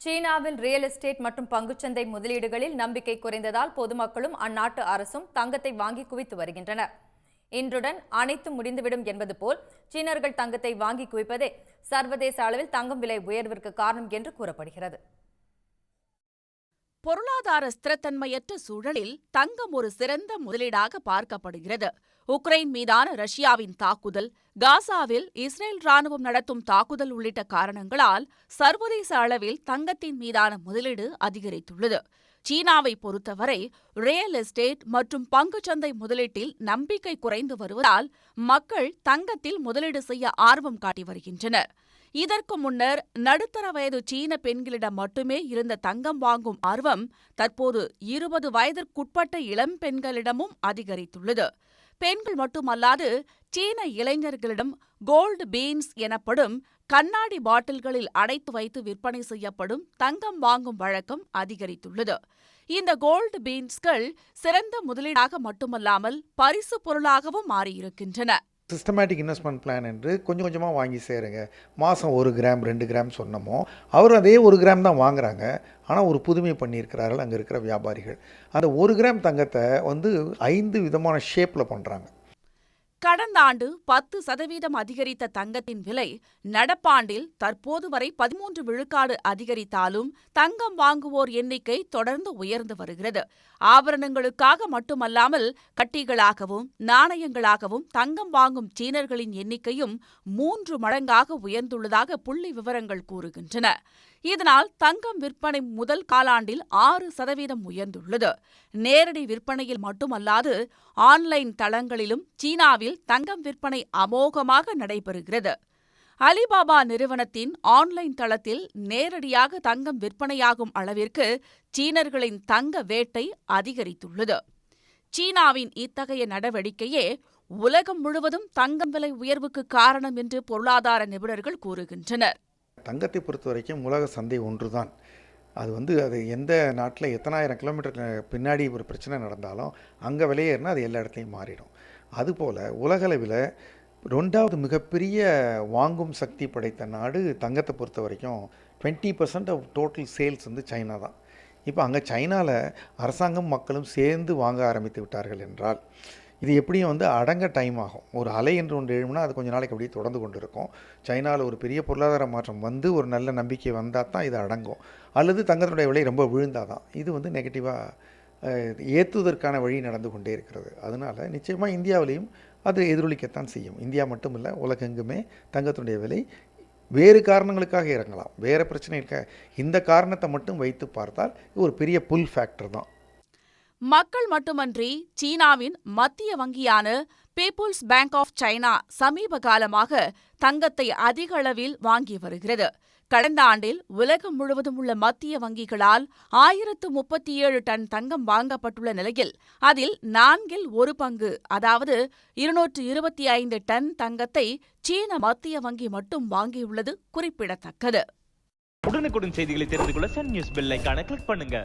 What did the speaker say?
சீனாவில் real estate மற்றும் பங்குச்சந்தை முதலீடுகளில் நம்பிக்கை குறைந்ததால் பொதுமக்களும் அந்நாட்டு அரசும் தங்கத்தை வாங்கி குவித்து வருகின்றனர். இன்றுடன் அனைத்து முடிந்துவிடும் என்பது போல் சீனர்கள் தங்கத்தை வாங்கி குவிப்பதே சர்வதேச அளவில் தங்கம் விலை உயர்விற்கு காரணம் என்று கூறப்படுகிறது. பொருளாதார ஸ்திரத்தன்மையற்ற சூழலில் தங்கம் ஒரு சிறந்த முதலீடாக பார்க்கப்படுகிறது. உக்ரைன் மீதான ரஷ்யாவின் தாக்குதல் காசாவில் இஸ்ரேல் ராணுவம் நடத்தும் தாக்குதல் உள்ளிட்ட காரணங்களால் சர்வதேச அளவில் தங்கத்தின் மீதான முதலீடு அதிகரித்துள்ளது. சீனாவை பொறுத்தவரை ரியல் எஸ்டேட் மற்றும் பங்குச்சந்தை முதலீட்டில் நம்பிக்கை குறைந்து வருவதால் மக்கள் தங்கத்தில் முதலீடு செய்ய ஆர்வம் காட்டி வருகின்றனர். இதற்கு முன்னர் நடுத்தர வயது சீன பெண்களிடம் மட்டுமே இருந்த தங்கம் வாங்கும் ஆர்வம் தற்போது இருபது வயதிற்குட்பட்ட இளம் பெண்களிடமும் அதிகரித்துள்ளது. பெண்கள் மட்டுமல்லாது சீன இளைஞர்களிடம் கோல்டு பீன்ஸ் எனப்படும் கண்ணாடி பாட்டில்களில் அடைத்து வைத்து விற்பனை செய்யப்படும் தங்கம் வாங்கும் வழக்கம் அதிகரித்துள்ளது. இந்த கோல்டு பீன்ஸ்கள் சிறந்த முதலீடாக மட்டுமல்லாமல் பரிசு பொருளாகவும் மாறியிருக்கின்றன. சிஸ்டமேட்டிக் இன்வெஸ்ட்மெண்ட் பிளான் என்று கொஞ்சம் கொஞ்சமாக வாங்கி சேருங்க. மாதம் ஒரு கிராம் ரெண்டு கிராம் சொன்னமோ அவர் அதே ஒரு கிராம் தான் வாங்குறாங்க. ஆனால் ஒரு புதுமை பண்ணியிருக்கிறார்கள் அங்கே இருக்கிற வியாபாரிகள். அந்த ஒரு கிராம் தங்கத்தை வந்து ஐந்து விதமான ஷேப்பில் பண்ணுறாங்க கடந்த ஆண்டு பத்து சதவீதம் அதிகரித்த தங்கத்தின் விலை நடப்பாண்டில் தற்போது வரை பதிமூன்று விழுக்காடு அதிகரித்தாலும் தங்கம் வாங்குவோர் எண்ணிக்கை தொடர்ந்து உயர்ந்து வருகிறது. ஆபரணங்களுக்காக மட்டுமல்லாமல் கட்டிகளாகவும் நாணயங்களாகவும் தங்கம் வாங்கும் சீனர்களின் எண்ணிக்கையும் மூன்று மடங்காக உயர்ந்துள்ளதாக புள்ளி விவரங்கள் கூறுகின்றன. இதனால் தங்கம் விற்பனை முதல் காலாண்டில் ஆறு சதவீதம் உயர்ந்துள்ளது. நேரடி விற்பனையில் மட்டுமல்லாது ஆன்லைன் தளங்களிலும் சீனாவில் தங்கம் விற்பனை அமோகமாக நடைபெறுகிறது. அலிபாபா நிறுவனத்தின் ஆன்லைன் தளத்தில் நேரடியாக தங்கம் விற்பனையாகும் அளவிற்கு சீனர்களின் தங்க வேட்டை அதிகரித்துள்ளது. சீனாவின் இத்தகைய நடவடிக்கையே உலகம் முழுவதும் தங்கம் விலை உயர்வுக்கு காரணம் என்று பொருளாதார நிபுணர்கள் கூறுகின்றனர். தங்கத்தை பொறுத்தவரைக்கும் உலக சந்தை ஒன்றுதான். அது வந்து அது எந்த நாட்டில் எத்தனாயிரம் கிலோமீட்டர் பின்னாடி ஒரு பிரச்சனை நடந்தாலும் அங்கே விலையேறினா அது எல்லா இடத்துலையும் மாறிடும். அதுபோல் உலகளவில் ரெண்டாவது மிகப்பெரிய வாங்கும் சக்தி படைத்த நாடு தங்கத்தை பொறுத்த வரைக்கும் twenty percent of total sales வந்து சைனா தான். இப்போ அங்கே சைனாவில் அரசாங்கம் மக்களும் சேர்ந்து வாங்க ஆரம்பித்து விட்டார்கள் என்றால் இது எப்படியும் வந்து அடங்க டைம் ஆகும். ஒரு அலை என்று ஒன்று எழுமுனா அது கொஞ்சம் நாளைக்கு அப்படியே தொடர்ந்து கொண்டு இருக்கும் சைனாவில் ஒரு பெரிய பொருளாதார மாற்றம் வந்து ஒரு நல்ல நம்பிக்கை வந்தால் தான் இது அடங்கும். அல்லது தங்கத்தினுடைய விலை ரொம்ப விழுந்தால் தான். இது வந்து நெகட்டிவாக ஏற்றுவதற்கான வழி நடந்து கொண்டே இருக்கிறது. அதனால் நிச்சயமாக இந்தியாவிலையும் அது எதிரொலிக்கத்தான் செய்யும். இந்தியா மட்டுமில்லை உலகெங்குமே தங்கத்தினுடைய விலை வேறு காரணங்களுக்காக இறங்கலாம். வேறு பிரச்சனை இருக்க இந்த காரணத்தை மட்டும் வைத்து பார்த்தால் ஒரு பெரிய புல் ஃபேக்டர் தான். மக்கள் மட்டுமன்றி சீனாவின் மத்திய வங்கியான பீப்புள்ஸ் பேங்க் ஆஃப் சைனா சமீப காலமாக தங்கத்தை அதிக அளவில் வாங்கி வருகிறது. கடந்த ஆண்டில் உலகம் முழுவதும் உள்ள மத்திய வங்கிகளால் ஆயிரத்து முப்பத்தி ஏழு டன் தங்கம் வாங்கப்பட்டுள்ள நிலையில் அதில் நான்கில் ஒரு பங்கு அதாவது இருநூற்று இருபத்தி ஐந்து டன் தங்கத்தை சீன மத்திய வங்கி மட்டும் வாங்கியுள்ளது குறிப்பிடத்தக்கது. உடனுக்குடன் செய்திகளை தெரிந்து கொள்ள சன் நியூஸ் பெல் கிளிக் பண்ணுங்க.